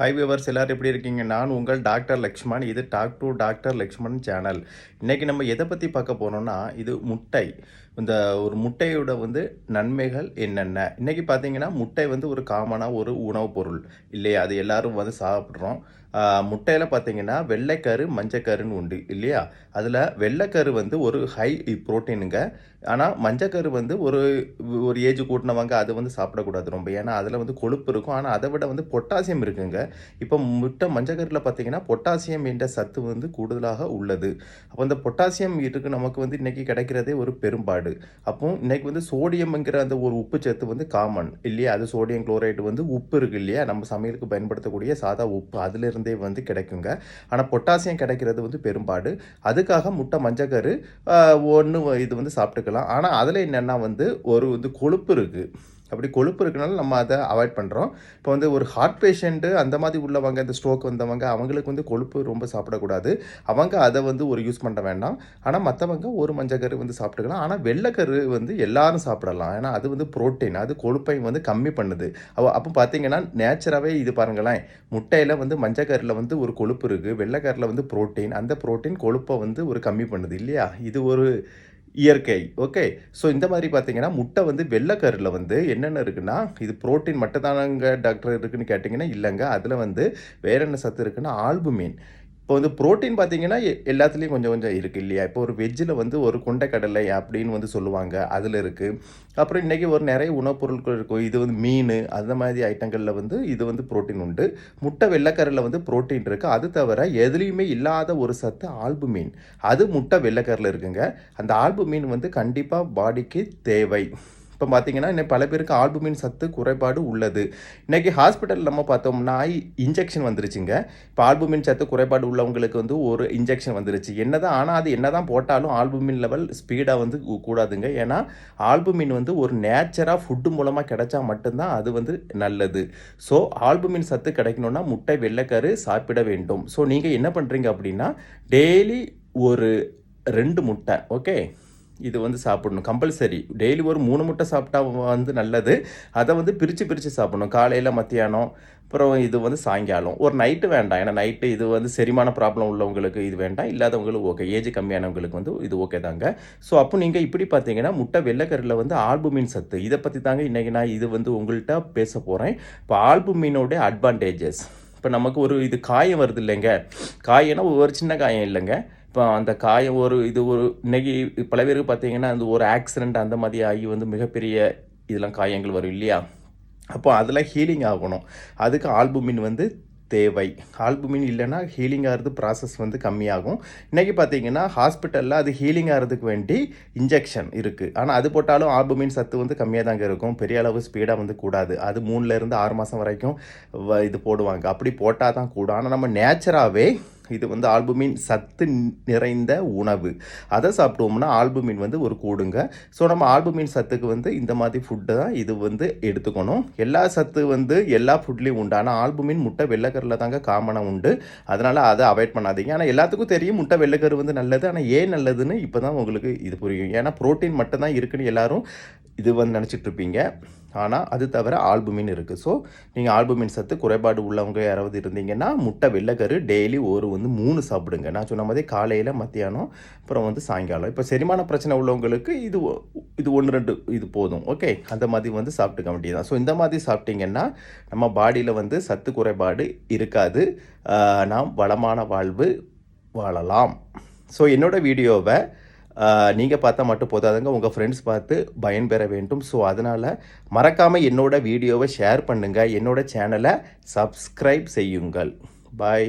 High viewers எல்லோரும் எப்படி இருக்கீங்க? நான் உங்கள் டாக்டர் லக்ஷ்மண். இது talk to doctor Lakshman channel இன்னைக்கு நம்ம எதை பற்றி பார்க்க போகிறோன்னா இது முட்டை. இந்த ஒரு முட்டையோட வந்து நன்மைகள் என்னென்ன? இன்றைக்கி பார்த்தீங்கன்னா முட்டை வந்து ஒரு காமனாக ஒரு உணவுப் பொருள். இல்லையா? அது எல்லாரும் வந்து சாப்பிட்றோம். முட்டையில் பார்த்தீங்கன்னா வெள்ளைக்கரு மஞ்சக்கருன்னு உண்டு இல்லையா? அதில் வெள்ளைக்கரு வந்து ஒரு ஹை ப்ரோட்டீனுங்க ஆனால் மஞ்சக்கரு வந்து ஒரு ஒரு ஏஜ் கூட்டினவங்க அது வந்து சாப்பிடக்கூடாது ரொம்ப. ஏன்னா அதில் வந்து கொழுப்பு இருக்கும். ஆனால் அதை விட வந்து பொட்டாசியம் இருக்குங்க. இப்போ முட்டை மஞ்சக்கரில் பார்த்தீங்கன்னா பொட்டாசியம் என்ற சத்து வந்து கூடுதலாக உள்ளது. அப்போ இந்த பொட்டாசியம் இருக்கு நமக்கு வந்து இன்றைக்கி கிடைக்கிறதே ஒரு பெரும்பாடு. அப்போ இன்னைக்கு வந்து சோடியம்ங்கிற அந்த ஒரு உப்பு சத்து வந்து காமன் இல்லையா? அது சோடியம் குளோரைடு வந்து உப்பு இருக்கு இல்லையா? நம்ம சமையலுக்கு பயன்படுத்தக்கூடிய சாதா உப்பு அதிலிருந்தே வந்து கிடைக்குங்க. ஆனால் பொட்டாசியம் கிடைக்கிறது வந்து பெரும்பாடு. அதுக்காக முட்டை மஞ்சக்கரு ஒன்று இது வந்து சாப்பிட்டுக்கலாம். ஆனால் அதில் என்னென்னா வந்து ஒரு வந்து கொழுப்பு இருக்குது அப்படி கொழுப்பு இருக்கனால நம்ம அதை அவாய்ட் பண்ணுறோம் இப்போ வந்து ஒரு ஹார்ட் பேஷண்ட்டு அந்த மாதிரி உள்ளவங்க இந்த ஸ்ட்ரோக் வந்தவங்க அவங்களுக்கு வந்து கொழுப்பு ரொம்ப சாப்பிடக்கூடாது. அவங்க அதை வந்து ஒரு யூஸ் பண்ண வேண்டாம். ஆனால் மற்றவங்க ஒரு மஞ்சக்கரு வந்து சாப்பிட்டுக்கலாம். ஆனால் வெள்ளைக்கரு வந்து எல்லாரும் சாப்பிடலாம். ஏன்னா அது வந்து புரோட்டீன் அது கொழுப்பை வந்து கம்மி பண்ணுது. அப்போ பார்த்தீங்கன்னா நேச்சராகவே இது பாருங்களேன். முட்டையில் வந்து மஞ்சக்கரில் வந்து ஒரு கொழுப்பு இருக்குது வெள்ளைக்கரில் வந்து புரோட்டீன் அந்த புரோட்டீன் கொழுப்பை வந்து ஒரு கம்மி பண்ணுது இல்லையா? இது ஒரு இயற்கை. ஓகே. ஸோ இந்த மாதிரி பார்த்தீங்கன்னா முட்டை வந்து வெள்ளைக்கரில் வந்து என்னென்ன இருக்குன்னா இது புரோட்டீன் மட்டும் தானங்க டாக்டர் இருக்குன்னு கேட்டிங்கன்னா இல்லைங்க. அதில் வந்து வேற என்ன சத்து இருக்குன்னா ஆல்புமீன். இப்போ வந்து புரோட்டீன் பார்த்தீங்கன்னா எ- எல்லாத்துலேயும் கொஞ்சம் கொஞ்சம் இருக்குது இல்லையா? இப்போ ஒரு வெஜ்ஜில் வந்து ஒரு கொண்டைக்கடலை அப்படின்னு வந்து சொல்லுவாங்க. அதில் இருக்குது அப்புறம் இன்றைக்கி ஒரு நிறைய உணவுப் பொருட்கள் இருக்கும் இது வந்து மீன் அந்த மாதிரி ஐட்டங்களில் வந்து இது வந்து புரோட்டீன் உண்டு. முட்டை வெள்ளைக்கரில் வந்து புரோட்டீன் இருக்குது அது தவிர எதுலேயுமே இல்லாத ஒரு சத்து ஆல்புமீன் அது முட்டை வெள்ளைக்கரில் இருக்குங்க. அந்த ஆல்புமீன் வந்து கண்டிப்பாக பாடிக்கு தேவை. இப்போ பார்த்தீங்கன்னா இன்னைக்கு பல பேருக்கு ஆல்புமின் சத்து குறைபாடு உள்ளது. இன்றைக்கி ஹாஸ்பிட்டல் நம்ம பார்த்தோம்னா இன்ஜெக்ஷன் வந்துருச்சுங்க. இப்போ ஆல்புமின் சத்து குறைபாடு உள்ளவங்களுக்கு வந்து ஒரு இன்ஜெக்ஷன் வந்துருச்சு. என்னதான் ஆனால் அது என்னதான் போட்டாலும் ஆல்புமின் லெவல் ஸ்பீடாக வந்து கூடாதுங்க. ஏன்னா ஆல்புமின் வந்து ஒரு நேச்சராக ஃபுட்டு மூலமாக கிடைச்சா மட்டும்தான் அது வந்து நல்லது. ஸோ ஆல்புமின் சத்து கிடைக்கணும்னா முட்டை வெள்ளைக்கரு சாப்பிட வேண்டும். ஸோ நீங்கள் என்ன பண்ணுறீங்க அப்படின்னா டெய்லி ஒரு ரெண்டு முட்டை ஓகே? இது வந்து சாப்பிடணும். கம்பல்சரி. டெய்லி ஒரு மூணு முட்டை சாப்பிட்டா வந்து நல்லது. அதை வந்து பிரித்து பிரித்து சாப்பிடணும். காலையில் மத்தியானம் அப்புறம் இது வந்து சாயங்காலம். ஒரு நைட்டு வேண்டாம். ஏன்னா நைட்டு இது வந்து செரிமான ப்ராப்ளம் உள்ளவங்களுக்கு இது வேண்டாம். இல்லாதவங்களுக்கு ஓகே ஏஜ் கம்மியானவங்களுக்கு வந்து இது ஓகே தாங்க. ஸோ அப்போ நீங்கள் இப்படி பார்த்தீங்கன்னா முட்டை வெள்ளைக்கரில் வந்து ஆல்புமின் சத்து. இதை பற்றி தாங்க இன்றைக்கி நான் இது வந்து உங்கள்கிட்ட பேச போகிறேன் இப்போ ஆல்புமீனோடைய அட்வான்டேஜஸ் இப்போ நமக்கு ஒரு இது காயம் வருது இல்லைங்க. காயம்னா ஒரு சின்ன காயம் இல்லைங்க. இப்போ அந்த காயம் ஒரு இது ஒரு இன்னைக்கு பல பேருக்கு பார்த்தீங்கன்னா அந்த ஒரு ஆக்சிடெண்ட் அந்த மாதிரி ஆகி வந்து மிகப்பெரிய இதெல்லாம் காயங்கள் வரும் இல்லையா? அப்போ அதெல்லாம் ஹீலிங் ஆகணும். அதுக்கு ஆல்புமின் வந்து தேவை. ஆல்புமின் இல்லைன்னா ஹீலிங் ஆகிறது ப்ராசஸ் வந்து கம்மியாகும். இன்றைக்கி பார்த்தீங்கன்னா ஹாஸ்பிட்டலில் அது ஹீலிங் ஆகிறதுக்கு வேண்டி இன்ஜெக்ஷன் இருக்குது ஆனால் அது போட்டாலும் ஆல்புமின் சத்து வந்து கம்மியாக தாங்க இருக்கும். பெரிய அளவு ஸ்பீடாக வந்து கூடாது. அது மூணுலேருந்து ஆறு மாதம் வரைக்கும் வ- இது போடுவாங்க. அப்படி போட்டால் தான் கூடும். ஆனால் நம்ம நேச்சராகவே இது வந்து ஆல்புமின் சத்து நிறைந்த உணவு. அதை சாப்பிட்டோம்னா ஆல்புமின் வந்து ஒரு கூடுங்க. ஸோ நம்ம ஆல்புமின் சத்துக்கு வந்து இந்த மாதிரி ஃபுட்டு தான் இது வந்து எடுத்துக்கணும். எல்லா சத்து வந்து எல்லா ஃபுட்லேயும் உண்டு. ஆனால் ஆல்புமின் முட்டை வெள்ளைக்கரில் தாங்க காமனாக உண்டு. அதனால் அதை அவாய்ட் பண்ணாதீங்க. ஆனால் எல்லாத்துக்கும் தெரியும் முட்டை வெள்ளைக்கரு வந்து நல்லது. ஆனால் ஏன் நல்லதுன்னு இப்போ தான் உங்களுக்கு இது புரியும். ஏன்னா புரோட்டீன் மட்டும்தான் இருக்குன்னு எல்லாரும் இது வந்து நினச்சிட்ருப்பீங்க. ஆனால் அது தவிர ஆல்புமின் இருக்குது ஸோ நீங்கள் ஆல்புமின் சத்து குறைபாடு உள்ளவங்க யாராவது இருந்தீங்கன்னா முட்டை வெள்ளைக்கரு டெய்லி ஒரு வந்து மூணு சாப்பிடுங்க. நான் சொன்ன மாதிரி காலையில் மத்தியானம் அப்புறம் வந்து சாயங்காலம். இப்போ செரிமான பிரச்சனை உள்ளவங்களுக்கு இது ஒ- இது ஒன்று ரெண்டு இது போதும். ஓகே அந்த மாதிரி வந்து சாப்பிட்டுக்க வேண்டியதான் ஸோ இந்த மாதிரி சாப்பிட்டீங்கன்னா நம்ம பாடியில் வந்து சத்து குறைபாடு இருக்காது. நாம் வளமான வாழ்வு வாழலாம். ஸோ என்னோடய வீடியோவை நீங்கள் பார்த்தா மட்டும் போதாதுங்க. உங்கள் ஃப்ரெண்ட்ஸ் பார்த்து பயன்பெற வேண்டும். ஸோ அதனால் மறக்காமல் என்னோட வீடியோவை ஷேர் பண்ணுங்கள் என்னோட சேனலை சப்ஸ்கிரைப் செய்யுங்கள். பாய்